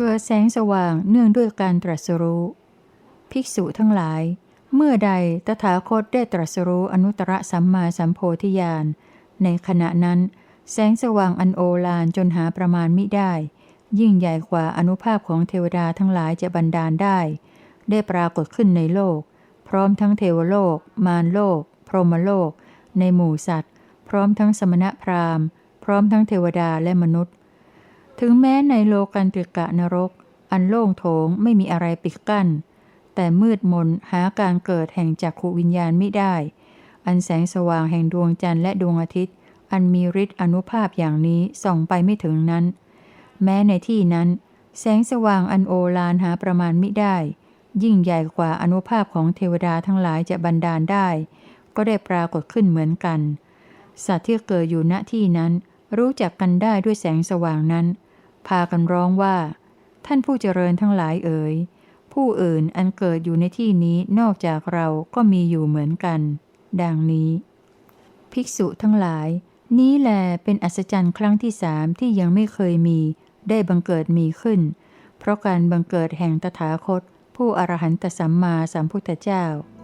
เกิดแสงสว่างเนื่องด้วยการตรัสรู้ ภิกษุทั้งหลาย เมื่อใดตถาคตได้ตรัสรู้อนุตตรสัมมาสัมโพธิญาณ ในขณะนั้น แสงสว่างอันโอฬารจนหาประมาณมิได้ ยิ่งใหญ่กว่าอนุภาพของเทวดาทั้งหลายจะบันดาลได้ ได้ปรากฏขึ้นในโลก พร้อมทั้งเทวโลก มารโลก พรหมโลก ในหมู่สัตว์ พร้อมทั้งสมณพราหมณ์ พร้อมทั้งเทวดาและมนุษย์ ถึงแม้ในโลกันตริกะนรก อันโล่งโถงไม่มีอะไรปิดกั้น แต่มืดมนหาการเกิดแห่งจักขวิญญาณไม่ได้ อันแสงสว่างแห่งดวงจันทร์และดวงอาทิตย์ อันมีฤทธิ์อนุภาพอย่างนี้ส่องไปไม่ถึงนั้น แม้ในที่นั้น แสงสว่างอันโอฬารหาประมาณมิได้ ยิ่งใหญ่กว่าอนุภาพของเทวดาทั้งหลายจะบันดาลได้ ก็ได้ปรากฏขึ้นเหมือนกัน สัตว์ที่เกิดอยู่ณที่นั้นรู้จักกันได้ด้วยแสงสว่างนั้น พากันร้องว่า ท่านผู้เจริญทั้งหลายเอ๋ย ผู้อื่นอันเกิดอยู่ในที่นี้นอกจากเราก็มีอยู่เหมือนกัน ดังนี้ ภิกษุทั้งหลาย นี้แลเป็นอัศจรรย์ครั้งที่สามที่ยังไม่เคยมี ได้บังเกิดมีขึ้น เพราะการบังเกิดแห่งตถาคต ผู้อรหันตสัมมาสัมพุทธเจ้า